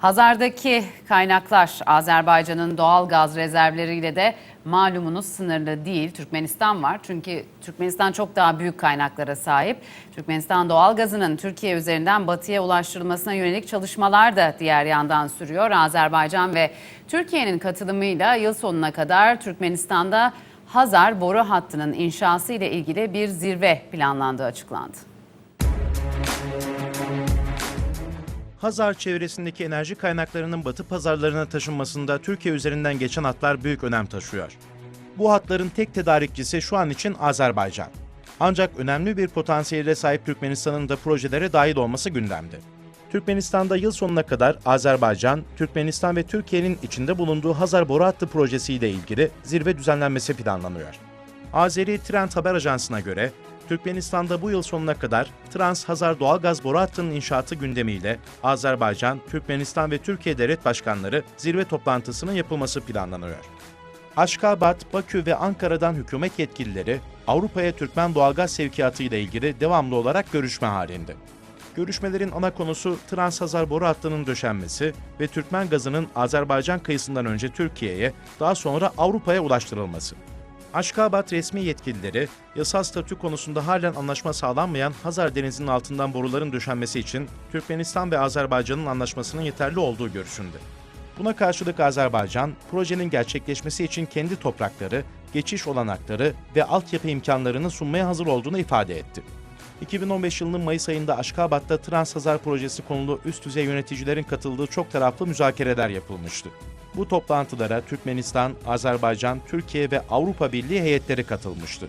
Hazardaki kaynaklar Azerbaycan'ın doğal gaz rezervleriyle de malumunuz sınırlı değil. Türkmenistan var çünkü Türkmenistan çok daha büyük kaynaklara sahip. Türkmenistan doğal gazının Türkiye üzerinden batıya ulaştırılmasına yönelik çalışmalar da diğer yandan sürüyor. Azerbaycan ve Türkiye'nin katılımıyla yıl sonuna kadar Türkmenistan'da Hazar boru hattının inşası ile ilgili bir zirve planlandığı açıklandı. Hazar çevresindeki enerji kaynaklarının batı pazarlarına taşınmasında Türkiye üzerinden geçen hatlar büyük önem taşıyor. Bu hatların tek tedarikçisi şu an için Azerbaycan. Ancak önemli bir potansiyele sahip Türkmenistan'ın da projelere dahil olması gündemde. Türkmenistan'da yıl sonuna kadar Azerbaycan, Türkmenistan ve Türkiye'nin içinde bulunduğu Hazar boru hattı projesiyle ilgili zirve düzenlenmesi planlanıyor. Azeri Trend Haber Ajansı'na göre Türkmenistan'da bu yıl sonuna kadar Trans-Hazar doğalgaz boru hattının inşaatı gündemiyle Azerbaycan, Türkmenistan ve Türkiye devlet başkanları zirve toplantısının yapılması planlanıyor. Aşkabat, Bakü ve Ankara'dan hükümet yetkilileri Avrupa'ya Türkmen doğalgaz sevkiyatı ile ilgili devamlı olarak görüşme halinde. Görüşmelerin ana konusu Trans-Hazar boru hattının döşenmesi ve Türkmen gazının Azerbaycan kıyısından önce Türkiye'ye, daha sonra Avrupa'ya ulaştırılması. Aşkabat resmi yetkilileri, yasal statü konusunda halen anlaşma sağlanmayan Hazar Denizi'nin altından boruların döşenmesi için Türkmenistan ve Azerbaycan'ın anlaşmasının yeterli olduğu görüşünde. Buna karşılık Azerbaycan, projenin gerçekleşmesi için kendi toprakları, geçiş olanakları ve altyapı imkanlarını sunmaya hazır olduğunu ifade etti. 2015 yılının Mayıs ayında Aşkabat'ta Trans-Hazar projesi konulu üst düzey yöneticilerin katıldığı çok taraflı müzakereler yapılmıştı. Bu toplantılara Türkmenistan, Azerbaycan, Türkiye ve Avrupa Birliği heyetleri katılmıştı.